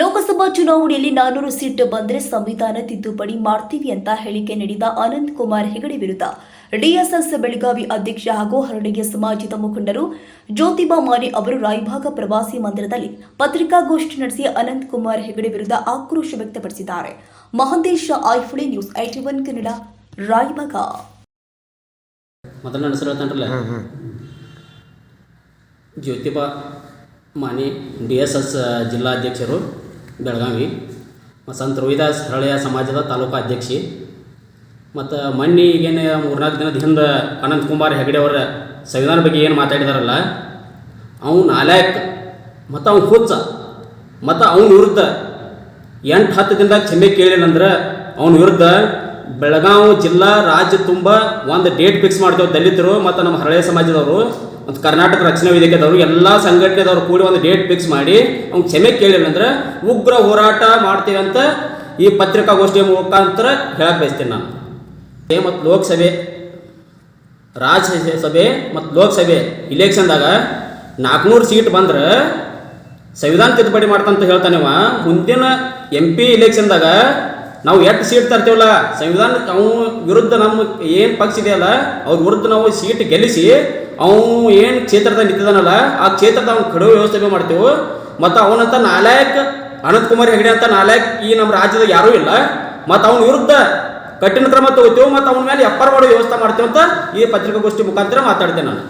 ಲೋಕಸಭಾ ಚುನಾವಣೆಯಲ್ಲಿ ನಾನೂರು ಸೀಟ್ ಬಂದರೆ ಸಂವಿಧಾನ ತಿದ್ದುಪಡಿ ಮಾಡ್ತೀವಿ ಅಂತ ಹೇಳಿಕೆ ನೀಡಿದ ಅನಂತ್ ಕುಮಾರ್ ಹೆಗಡೆ ವಿರುದ್ಧ ಡಿಎಸ್ಎಸ್ ಬೆಳಗಾವಿ ಅಧ್ಯಕ್ಷ ಹಾಗೂ ಹರಡಿಗೆ ಸಮಾಜದ ಮುಖಂಡರು ಜ್ಯೋತಿಬಾ ಮಾನೆ ಅವರು ರಾಯಭಾಗ ಪ್ರವಾಸಿ ಮಂದಿರದಲ್ಲಿ ಪತ್ರಿಕಾಗೋಷ್ಠಿ ನಡೆಸಿ ಅನಂತ್ ಕುಮಾರ್ ಹೆಗಡೆ ವಿರುದ್ಧ ಆಕ್ರೋಶ ವ್ಯಕ್ತಪಡಿಸಿದ್ದಾರೆ. Mahantesha Aiphuli news IT one Kannada Raybag. Jyotiba Mani D S S ಜಿಲ್ಲಾಧ್ಯಕ್ಷರು. Belagavi. Sant Ravidas ಹಳೆಯ ಸಮಾಜದ ತಾಲೂಕು ಅಧ್ಯಕ್ಷಿ. ಮತ್ತು ಮೊನ್ನೆ ಈಗೇನು ಮೂರ್ನಾಲ್ಕು ದಿನದ ಹಿಂದೆ ಅನಂತ್ ಕುಮಾರ್ ಹೆಗಡೆ ಅವರ ಸಂವಿಧಾನ ಬಗ್ಗೆ ಏನು ಮಾತಾಡಿದಾರಲ್ಲ, ಅವ್ನು ನಾಲಾಯಕ್ ಮತ್ತು ಅವ್ನು ಹುಚ್ಚ ಮತ್ತು ಅವನ ವಿರುದ್ಧ ಎಂಟು ಹತ್ತು ದಿನದಾಗ ಕ್ಷಮೆ ಕೇಳಿಲ್ಲಂದ್ರೆ ಅವನ ವಿರುದ್ಧ ಬೆಳಗಾವಿ ಜಿಲ್ಲಾ ರಾಜ್ಯ ತುಂಬ ಒಂದು ಡೇಟ್ ಫಿಕ್ಸ್ ಮಾಡ್ತೇವೆ ದಲಿತರು ಮತ್ತು ನಮ್ಮ ಹಳೆಯ ಸಮಾಜದವರು. ಮತ್ತು ಕರ್ನಾಟಕ ರಕ್ಷಣಾ ವೇದಿಕೆದವರು, ಎಲ್ಲ ಸಂಘಟನೆದವರು ಕೂಡಿ ಒಂದು ಡೇಟ್ ಫಿಕ್ಸ್ ಮಾಡಿ, ಅವ್ನು ಕ್ಷಮೆ ಕೇಳಿಲ್ಲ ಉಗ್ರ ಹೋರಾಟ ಮಾಡ್ತೀವಿ ಅಂತ ಈ ಪತ್ರಿಕಾಗೋಷ್ಠಿಯ ಮುಖಾಂತರ ಹೇಳಕ್ಕೆ ಬಯಸ್ತೇನೆ ನಾನು. ಮತ್ತು ಲೋಕಸಭೆ ರಾಜ್ಯಸಭೆ ಮತ್ತು ಲೋಕಸಭೆ ಇಲೆಕ್ಷನ್ದಾಗ ನಾಲ್ಕುನೂರು ಸೀಟ್ ಬಂದ್ರೆ ಸಂವಿಧಾನ ತಿದ್ದುಪಡಿ ಮಾಡ್ತಂತ ಅವ ಮುಂದಿನ ಎಂ ಪಿ ಇಲೆಕ್ಷನ್ದಾಗ ನಾವು ಎಷ್ಟು ಸೀಟ್ ತರ್ತೀವಲ್ಲ? ಸಂವಿಧಾನ ಅವು ವಿರುದ್ಧ ನಮ್ಮ ಏನು ಪಕ್ಷ ಇದೆಯಲ್ಲ, ಅವ್ರ ವಿರುದ್ಧ ನಾವು ಸೀಟ್ ಗೆಲ್ಲಿಸಿ ಅವನು ಏನು ಕ್ಷೇತ್ರದಾಗ ನಿಂತಿದ್ದಾನಲ್ಲ, ಆ ಕ್ಷೇತ್ರದ ಅವ್ನು ಕಡುವ ವ್ಯವಸ್ಥೆ ಮಾಡ್ತೇವೆ. ಮತ್ತು ಅವನಂತ ನಾಲಾಯಕ್ ಅನಂತ್ ಕುಮಾರ್ ಹೆಗಡೆ ಅಂತ ನಾಲಾಯಕ್ ಈ ನಮ್ಮ ರಾಜ್ಯದಾಗ ಯಾರೂ ಇಲ್ಲ. ಮತ್ತು ಅವನ ವಿರುದ್ಧ ಕಠಿಣ ಕ್ರಮ ತಗೋತೇವೆ, ಮತ್ತು ಅವನ ಮೇಲೆ ಎಪ್ಪರ್ ಮಾಡೋ ವ್ಯವಸ್ಥೆ ಮಾಡ್ತೇವೆ ಅಂತ ಈ ಪತ್ರಿಕಾಗೋಷ್ಠಿ ಮುಖಾಂತರ ಮಾತಾಡ್ತೇನೆ ನಾನು.